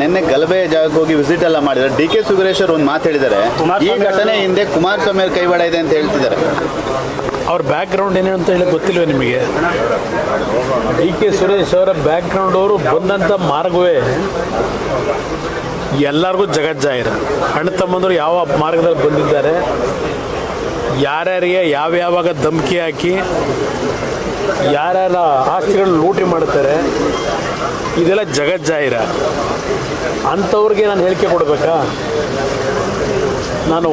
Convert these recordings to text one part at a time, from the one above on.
ನಿನ್ನೆ ಗಲಭೆ ಜಾಗಕ್ಕೆ ಹೋಗಿ ವಿಸಿಟ್ ಎಲ್ಲ ಮಾಡಿದ್ದಾರೆ. ಡಿ ಕೆ ಸುರೇಶ್ವರ್ ಒಂದು ಮಾತು ಹೇಳಿದ್ದಾರೆ. ಈ ಘಟನೆ ಹಿಂದೆ ಕುಮಾರಸ್ವಾಮಿ ಅವ್ರ ಕೈವಾಡ ಇದೆ ಅಂತ ಹೇಳ್ತಿದ್ದಾರೆ. ಅವ್ರ ಬ್ಯಾಕ್ಗ್ರೌಂಡ್ ಏನು ಅಂತ ಹೇಳಿ ಗೊತ್ತಿಲ್ವೇ ನಿಮಗೆ? ಡಿ ಕೆ ಸುರೇಶ್ ಅವರ ಬ್ಯಾಕ್ಗ್ರೌಂಡ್ ಅವರು ಬಂದಂಥ ಮಾರ್ಗವೇ ಎಲ್ಲರಿಗೂ ಜಗಜ್ಜಾಹಿರ. ಅಣ್ಣ ತಮ್ಮಂದರು ಯಾವ ಮಾರ್ಗದಲ್ಲಿ ಬಂದಿದ್ದಾರೆ ಯಾರ್ಯಾರಿಗೆ ಯಾವ್ಯಾವಾಗ ಧಮಕಿ ಹಾಕಿ ಯಾರ್ಯಾರ ಆಸ್ತಿಗಳನ್ನ ಲೂಟಿ ಮಾಡ್ತಾರೆ ಇದೆಲ್ಲ ಜಗಜ್ಜಾಹಿರ ಅಂಥವ್ರಿಗೆ ನಾನು ಹೇಳಿಕೆ ಕೊಡಬೇಕಾ? ನಾನು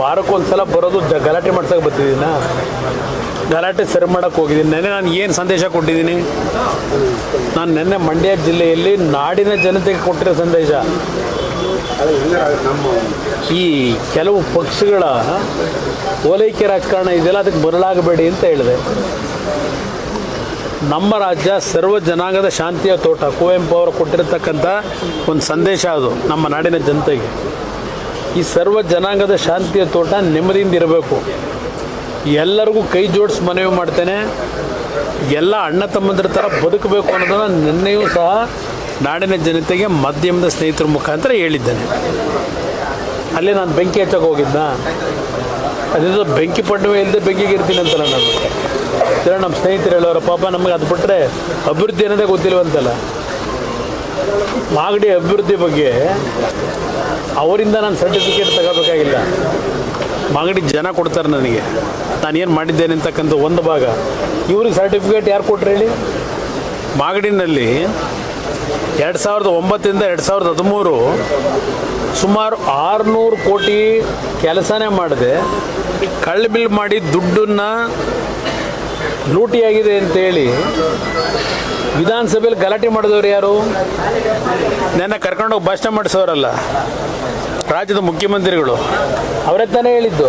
ವಾರಕ್ಕೊಂದ್ಸಲ ಬರೋದು ಜ, ಗಲಾಟೆ ಮಾಡ್ಸೋಕೆ ಬರ್ತಿದ್ದೀನ? ಗಲಾಟೆ ಸರಿ ಮಾಡೋಕ್ಕೆ ಹೋಗಿದ್ದೀನಿ. ನೆನ್ನೆ ನಾನು ಏನು ಸಂದೇಶ ಕೊಟ್ಟಿದ್ದೀನಿ? ನಾನು ನೆನ್ನೆ ಮಂಡ್ಯ ಜಿಲ್ಲೆಯಲ್ಲಿ ನಾಡಿನ ಜನತೆಗೆ ಕೊಟ್ಟಿರೋ ಸಂದೇಶ. ಈ ಕೆಲವು ಪಕ್ಷಗಳ ಓಲೈಕೆ ರಾಜಕಾರಣ ಇದೆಲ್ಲ ಅದಕ್ಕೆ ಬರಲಾಗಬೇಡಿ ಅಂತ ಹೇಳಿದೆ. ನಮ್ಮ ರಾಜ್ಯ ಸರ್ವ ಜನಾಂಗದ ಶಾಂತಿಯ ತೋಟ. ಕುವೆಂಪು ಅವರು ಕೊಟ್ಟಿರತಕ್ಕಂಥ ಒಂದು ಸಂದೇಶ ಅದು ನಮ್ಮ ನಾಡಿನ ಜನತೆಗೆ. ಈ ಸರ್ವ ಜನಾಂಗದ ಶಾಂತಿಯ ತೋಟ ನೆಮ್ಮದಿಯಿಂದ ಇರಬೇಕು. ಎಲ್ಲರಿಗೂ ಕೈ ಜೋಡಿಸಿ ಮನವಿ ಮಾಡ್ತೇನೆ. ಎಲ್ಲ ಅಣ್ಣ ತಮ್ಮಂದಿರ ಥರ ಬದುಕಬೇಕು ಅನ್ನೋದನ್ನು ನಿನ್ನೆಯೂ ಸಹ ನಾಡಿನ ಜನತೆಗೆ ಮಾಧ್ಯಮದ ಸ್ನೇಹಿತರ ಮುಖಾಂತರ ಹೇಳಿದ್ದೇನೆ. ಅಲ್ಲಿ ನಾನು ಬೆಂಕಿ ಹಚ್ಚಕ್ಕೆ ಹೋಗಿದ್ದ ಅದಿದ್ದು ಬೆಂಕಿ ಪಡ್ಡುವೆ ಇಲ್ಲದೆ ಬೆಂಕಿಗೆ ಇರ್ತೀನಿ ಅಂತಲ್ಲ ನಾನು. ಇದ್ರೆ ನಮ್ಮ ಸ್ನೇಹಿತರು ಹೇಳೋರು, ಪಾಪ ನಮಗೆ ಅದು ಬಿಟ್ಟರೆ ಅಭಿವೃದ್ಧಿ ಅನ್ನೋದೇ ಗೊತ್ತಿಲ್ವಂತಲ್ಲ. ಮಾಗಡಿ ಅಭಿವೃದ್ಧಿ ಬಗ್ಗೆ ಅವರಿಂದ ನಾನು ಸರ್ಟಿಫಿಕೇಟ್ ತಗೋಬೇಕಾಗಿಲ್ಲ. ಮಾಗಡಿ ಜನ ಕೊಡ್ತಾರೆ ನನಗೆ. ನಾನು ಏನು ಮಾಡಿದ್ದೇನೆ ಅಂತಕ್ಕಂಥ ಒಂದು ಭಾಗ. ಇವ್ರಿಗೆ ಸರ್ಟಿಫಿಕೇಟ್ ಯಾರು ಕೊಟ್ರಿ ಹೇಳಿ? ಮಾಗಡಿನಲ್ಲಿ ಎರಡು ಸಾವಿರದ ಒಂಬತ್ತರಿಂದ ಎರಡು ಸಾವಿರದ ಹದಿಮೂರು ಸುಮಾರು ಆರುನೂರು ಕೋಟಿ ಕೆಲಸನೇ ಮಾಡಿದೆ. ಕಳ್ಳ ಬಿಲ್ ಮಾಡಿ ದುಡ್ಡನ್ನು ಲೂಟಿಯಾಗಿದೆ ಅಂತೇಳಿ ವಿಧಾನಸಭೆಯಲ್ಲಿ ಗಲಾಟೆ ಮಾಡಿದವರು ಯಾರು? ನನ್ನ ಕರ್ಕೊಂಡೋಗಿ ಭಾಷಣ ಮಾಡಿಸೋರಲ್ಲ ರಾಜ್ಯದ ಮುಖ್ಯಮಂತ್ರಿಗಳು. ಅವರೇ ತಾನೇ ಹೇಳಿದ್ದು.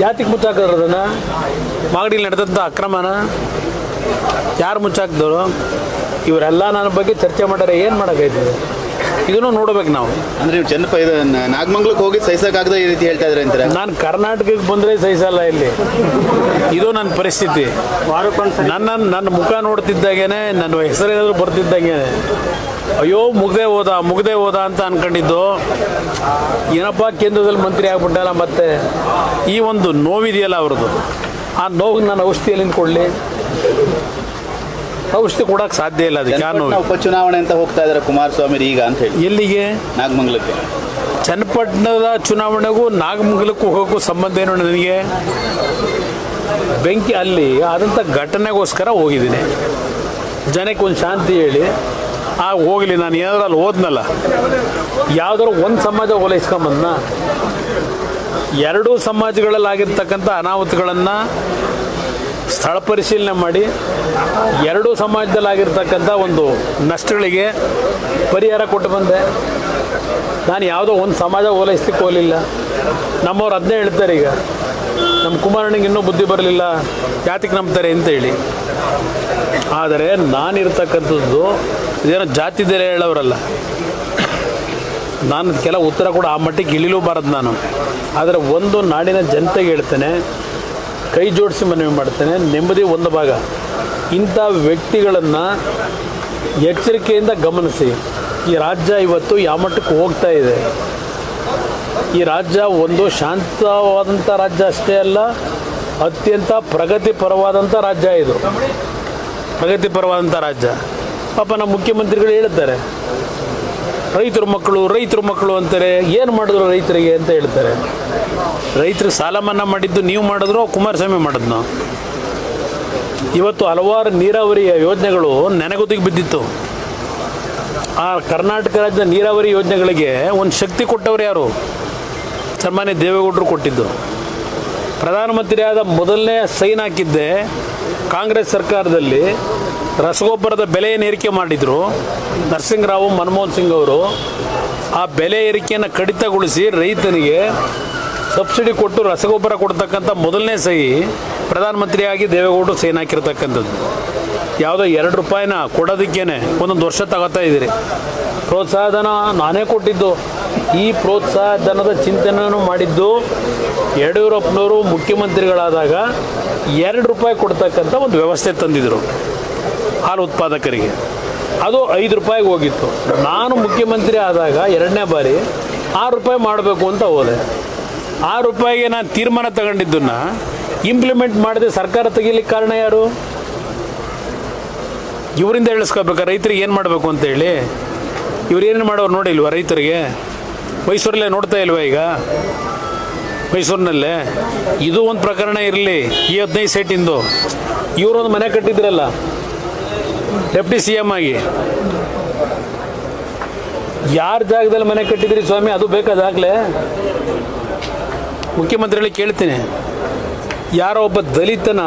ಯಾತಿಗೆ ಮುಚ್ಚಾಕಿದ್ರು ಅದನ್ನು? ಮಾಗಡಿಲಿ ನಡೆದಂಥ ಅಕ್ರಮನ ಯಾರು ಮುಚ್ಚಾಕಿದ್ರು ಇವರೆಲ್ಲ ನನ್ನ ಬಗ್ಗೆ ಚರ್ಚೆ ಮಾಡ್ಯಾರ ಏನು ಮಾಡೋಕ್ಕೈತದೆ ಇದನ್ನು ನೋಡಬೇಕು ನಾವು. ಅಂದ್ರೆ ನೀವು ಚೆನ್ನಪ್ಪ ಇದು ನ- ನಾಗಮಂಗಲಕ್ಕೆ ಹೋಗಿ ಸಹಿಸಕ್ಕಾಗದ ಈ ರೀತಿ ಹೇಳ್ತಾ ಇದ್ರೆ ಅಂತಾರೆ? ನಾನು ಕರ್ನಾಟಕಕ್ಕೆ ಬಂದರೆ ಸಹಿಸಲ್ಲ ಇಲ್ಲಿ. ಇದು ನನ್ನ ಪರಿಸ್ಥಿತಿ. ನನ್ನ ನನ್ನ ಮುಖ ನೋಡ್ತಿದ್ದಾಗೇನೆ ನನ್ನ ಹೆಸರೇನಾದ್ರು ಬರ್ತಿದ್ದಂಗೆ. ಅಯ್ಯೋ ಮುಗ್ದೆ ಹೋದ ಮುಗ್ದೆ ಹೋದ ಅಂತ ಅನ್ಕೊಂಡಿದ್ದು. ಏನಪ್ಪ ಕೇಂದ್ರದಲ್ಲಿ ಮಂತ್ರಿ ಆಗ್ಬಿಟ್ಟಲ್ಲ ಮತ್ತೆ? ಈ ಒಂದು ನೋವಿದೆಯಲ್ಲ ಅವ್ರದ್ದು. ಆ ನೋವಿಗೆ ನಾನು ಔಷಧಿಯಲ್ಲಿ ಕೊಡಲಿ. ಔಷಧಿ ಕೊಡಕ್ಕೆ ಸಾಧ್ಯ ಇಲ್ಲ ಅದಕ್ಕೆ ಯಾರು ಉಪಚುನಾವಣೆ ಅಂತ ಹೋಗ್ತಾ ಇದ್ದಾರೆ ಕುಮಾರಸ್ವಾಮಿ ಈಗ ಅಂತ ಹೇಳಿ. ಎಲ್ಲಿಗೆ? ನಾಗಮಂಗಲಕ್ಕೆ. ಚನ್ನಪಟ್ಟಣದ ಚುನಾವಣೆಗೂ ನಾಗಮಂಗಲಕ್ಕೂ ಹೋಗೋಕ್ಕೂ ಸಂಬಂಧ ಏನು ನನಗೆ? ಬೆಂಕಿ ಅಲ್ಲಿ ಆದಂಥ ಘಟನೆಗೋಸ್ಕರ ಹೋಗಿದ್ದೀನಿ. ಜನಕ್ಕೆ ಒಂದು ಶಾಂತಿ ಹೇಳಿ. ಆ ಹೋಗಲಿ ನಾನು ಏನಾದ್ರು ಅಲ್ಲಿ ಹೋದ್ನಲ್ಲ. ಯಾವುದಾದ್ರು ಒಂದು ಸಮಾಜ ಓಲೈಸ್ಕೊಂಬಂದ ಎರಡೂ ಸಮಾಜಗಳಲ್ಲಾಗಿರ್ತಕ್ಕಂಥ ಅನಾಹುತಗಳನ್ನು ಸ್ಥಳ ಪರಿಶೀಲನೆ ಮಾಡಿ ಎರಡೂ ಸಮಾಜದಲ್ಲಿ ಆಗಿರ್ತಕ್ಕಂಥ ಒಂದು ನಷ್ಟಗಳಿಗೆ ಪರಿಹಾರ ಕೊಟ್ಟು ಬಂದೆ. ನಾನು ಯಾವುದೋ ಒಂದು ಸಮಾಜ ಓಲೈಸ್ಲಿಕ್ಕೆ ಹೋಗಲಿಲ್ಲ. ನಮ್ಮವ್ರು ಅದನ್ನೇ ಹೇಳ್ತಾರೆ ಈಗ. ನಮ್ಮ ಕುಮಾರಣ್ಣಿಗೆ ಇನ್ನೂ ಬುದ್ಧಿ ಬರಲಿಲ್ಲ. ಜಾತಿಗೆ ನಂಬ್ತಾರೆ ಅಂತ ಹೇಳಿ ಆದರೆ ನಾನಿರ್ತಕ್ಕಂಥದ್ದು ಇದೇನೋ ಜಾತಿ ದೇರೆ ಹೇಳೋರಲ್ಲ. ನಾನು ಕೆಲ ಉತ್ತರ ಕೂಡ ಆ ಮಟ್ಟಿಗೆ ಇಳಿಲೂಬಾರದು ನಾನು. ಆದರೆ ಒಂದು ನಾಡಿನ ಜನತೆಗೆ ಹೇಳ್ತೇನೆ ಕೈ ಜೋಡಿಸಿ ಮನವಿ ಮಾಡ್ತೇನೆ. ನೆಮ್ಮದಿ ಒಂದು ಭಾಗ. ಇಂಥ ವ್ಯಕ್ತಿಗಳನ್ನು ಎಚ್ಚರಿಕೆಯಿಂದ ಗಮನಿಸಿ. ಈ ರಾಜ್ಯ ಇವತ್ತು ಯಾವ ಮಟ್ಟಕ್ಕೆ ಹೋಗ್ತಾ ಇದೆ. ಈ ರಾಜ್ಯ ಒಂದು ಶಾಂತವಾದಂಥ ರಾಜ್ಯ ಅಷ್ಟೇ ಅಲ್ಲ, ಅತ್ಯಂತ ಪ್ರಗತಿಪರವಾದಂಥ ರಾಜ್ಯ ಇದು. ಪ್ರಗತಿಪರವಾದಂಥ ರಾಜ್ಯ. ಪಾಪ ನಮ್ಮ ಮುಖ್ಯಮಂತ್ರಿಗಳು ಹೇಳ್ತಾರೆ ರೈತರ ಮಕ್ಕಳು ರೈತರ ಮಕ್ಕಳು ಅಂತಾರೆ, ಏನು ಮಾಡಿದ್ರು ರೈತರಿಗೆ ಅಂತ ಹೇಳ್ತಾರೆ. ರೈತರು ಸಾಲ ಮನ್ನಾ ಮಾಡಿದ್ದು ನೀವು ಮಾಡಿದ್ರು, ಕುಮಾರಸ್ವಾಮಿ ಮಾಡಿದ್ನು? ಇವತ್ತು ಹಲವಾರು ನೀರಾವರಿ ಯೋಜನೆಗಳು ನೆನೆಗುದಿಗೆ ಬಿದ್ದಿತ್ತು. ಆ ಕರ್ನಾಟಕ ರಾಜ್ಯದ ನೀರಾವರಿ ಯೋಜನೆಗಳಿಗೆ ಒಂದು ಶಕ್ತಿ ಕೊಟ್ಟವರು ಯಾರು? ಸನ್ಮಾನ್ಯ ದೇವೇಗೌಡರು ಕೊಟ್ಟಿದ್ದು. ಪ್ರಧಾನಮಂತ್ರಿಯಾದ ಮೊದಲನೇ ಸೈನ್ ಹಾಕಿದ್ದೆ ಕಾಂಗ್ರೆಸ್ ಸರ್ಕಾರದಲ್ಲಿ. ರಸಗೊಬ್ಬರದ ಬೆಲೆ ಏರಿಕೆ ಮಾಡಿದರು? ನರಸಿಂಗರಾವ್ ಮನಮೋಹನ್ ಸಿಂಗ್ ಅವರು ಆ ಬೆಲೆ ಏರಿಕೆಯನ್ನು ಕಡಿತಗೊಳಿಸಿ ರೈತನಿಗೆ ಸಬ್ಸಿಡಿ ಕೊಟ್ಟು ರಸಗೊಬ್ಬರ ಕೊಡ್ತಕ್ಕಂಥ ಮೊದಲನೇ ಸಹಿ ಪ್ರಧಾನಮಂತ್ರಿಯಾಗಿ ದೇವೇಗೌಡರು ಸೈನ್ ಹಾಕಿರ್ತಕ್ಕಂಥದ್ದು. ಯಾವುದೋ ಎರಡು ರೂಪಾಯಿನ ಕೊಡೋದಕ್ಕೇನೆ ಒಂದೊಂದು ವರ್ಷ ತಗೋತಾ ಇದ್ದೀರಿ. ಪ್ರೋತ್ಸಾಹ ಧನ ನಾನೇ ಕೊಟ್ಟಿದ್ದು. ಈ ಪ್ರೋತ್ಸಾಹ ಧನದ ಚಿಂತನೆಯನ್ನು ಮಾಡಿದ್ದು ಯಡಿಯೂರಪ್ಪನವರು ಮುಖ್ಯಮಂತ್ರಿಗಳಾದಾಗ ಎರಡು ರೂಪಾಯಿ ಕೊಡ್ತಕ್ಕಂಥ ಒಂದು ವ್ಯವಸ್ಥೆ ತಂದಿದ್ದರು ಹಾಲು ಉತ್ಪಾದಕರಿಗೆ. ಅದು ಐದು ರೂಪಾಯಿಗೆ ಹೋಗಿತ್ತು. ನಾನು ಮುಖ್ಯಮಂತ್ರಿ ಆದಾಗ ಎರಡನೇ ಬಾರಿ ಆರು ರೂಪಾಯಿ ಮಾಡಬೇಕು ಅಂತ ಹೋದೆ. ಆರು ರೂಪಾಯಿಗೆ ನಾನು ತೀರ್ಮಾನ ತಗೊಂಡಿದ್ದನ್ನು ಇಂಪ್ಲಿಮೆಂಟ್ ಮಾಡದೆ ಸರ್ಕಾರ ತೆಗಿಲಿಕ್ಕೆ ಕಾರಣ ಯಾರು? ಇವರಿಂದ ಹೇಳಿಸ್ಕೋಬೇಕಾ ರೈತರಿಗೆ ಏನು ಮಾಡಬೇಕು ಅಂತೇಳಿ ಇವ್ರು ಏನೇನು ಮಾಡೋರು ನೋಡಿಲ್ವ ರೈತರಿಗೆ? ಮೈಸೂರಲ್ಲೇ ನೋಡ್ತಾ ಇಲ್ವಾ ಈಗ? ಮೈಸೂರಿನಲ್ಲೇ? ಇದು ಒಂದು ಪ್ರಕರಣ ಇರಲಿ. ಈ ಹದಿನೈದು ಸೆಟ್ಟಿಂದು. ಇವರೊಂದು ಮನೆ ಕಟ್ಟಿದ್ರಲ್ಲ. ಡೆಪ್ಟಿ ಸಿ ಎಂ ಆಗಿ. ಯಾರ ಜಾಗದಲ್ಲಿ ಮನೆ ಕಟ್ಟಿದ್ರಿ ಸ್ವಾಮಿ? ಅದು ಬೇಕಾದಾಗಲೇ. ಮುಖ್ಯಮಂತ್ರಿಗಳಿಗೆ ಕೇಳ್ತೀನಿ. ಯಾರೋ ಒಬ್ಬ ದಲಿತನ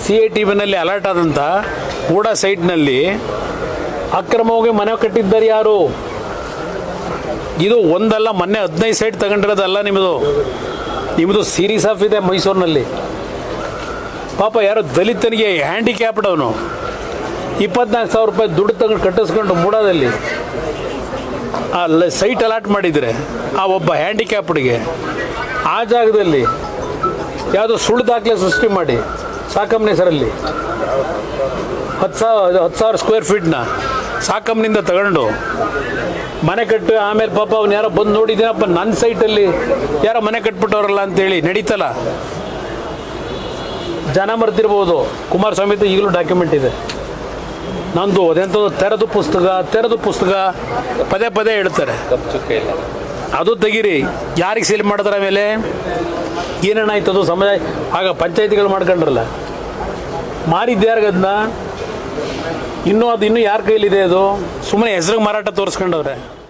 ಸಿ ಐ ಟಿ ವಿನಲ್ಲಿ ಅಲರ್ಟ್ ಆದಂಥ ಕೂಡ ಸೈಟ್ನಲ್ಲಿ ಅಕ್ರಮವಾಗಿ ಮನೆ ಕಟ್ಟಿದ್ದಾರೆ ಯಾರು? ಇದು ಒಂದಲ್ಲ, ಮೊನ್ನೆ ಹದಿನೈದು ಸೈಟ್ ತಗೊಂಡಿರೋದಲ್ಲ ನಿಮ್ಮದು ನಿಮ್ಮದು ಸೀರೀಸ್ ಆಫ್ ಇದೆ ಮೈಸೂರಿನಲ್ಲಿ. ಪಾಪ ಯಾರೋ ದಲಿತನಿಗೆ ಹ್ಯಾಂಡಿಕ್ಯಾಪ್ಡ್ ಅವನು. ಇಪ್ಪತ್ನಾಲ್ಕು ಸಾವಿರ ರೂಪಾಯಿ ದುಡ್ಡು ತಗೊಂಡು ಕಟ್ಟಿಸ್ಕೊಂಡು ಮೂಡಾದಲ್ಲಿ, ಆ ಸೈಟ್ ಅಲಾಟ್ ಮಾಡಿದರೆ ಆ ಒಬ್ಬ ಹ್ಯಾಂಡಿಕ್ಯಾಪ್ಡ್ಗೆ ಆ ಜಾಗದಲ್ಲಿ ಯಾವುದೋ ಸುಳ್ಳು ದಾಖಲೆ ಸೃಷ್ಟಿ ಮಾಡಿ ಸಾಕಮ್ಮನ ಹೆಸರಲ್ಲಿ ಹತ್ತು ಸಾವಿರ ಹತ್ತು ಸಾವಿರ ಸ್ಕ್ವೇರ್ ಫೀಟ್ನ ಸಾಕಮ್ಮನಿಂದ ತಗೊಂಡು ಮನೆ ಕಟ್ಟು ಆಮೇಲೆ ಪಾಪ ಅವ್ನು ಯಾರೋ ಬಂದು ನೋಡಿದ್ದೀನಪ್ಪ ನನ್ನ ಸೈಟಲ್ಲಿ ಯಾರೋ ಮನೆ ಕಟ್ಬಿಟ್ಟವ್ರಲ್ಲ ಅಂತೇಳಿ ನಡೀತಲ್ಲ. ಜನ ಮರ್ತಿರ್ಬೋದು ಕುಮಾರಸ್ವಾಮಿ ಈಗಲೂ ಡಾಕ್ಯುಮೆಂಟ್ ಇದೆ. ನಂದು ಅದೆಂಥದ್ದು ತೆರೆದು ಪುಸ್ತಕ ತೆರೆದು ಪುಸ್ತಕ ಪದೇ ಪದೇ ಹೇಳ್ತಾರೆ. ಅದು ತೆಗೀರಿ. ಯಾರಿಗೆ ಸೇಲ್ ಮಾಡಿದ್ರ ಮೇಲೆ ಏನೇನಾಯ್ತು ಅದು ಸಮಯ? ಆಗ ಪಂಚಾಯತಿಗಳು ಮಾಡ್ಕೊಂಡ್ರಲ್ಲ. ಮಾರಿದ್ಯಾರ್ಗ ಅದನ್ನ ಇನ್ನೂ ಅದು ಇನ್ನೂ ಯಾರ ಕೈಲಿದೆ ಅದು? ಸುಮ್ಮನೆ ಹೆಸ್ರಿಗೆ ಮಾರಾಟ ತೋರಿಸ್ಕೊಂಡವ್ರೆ.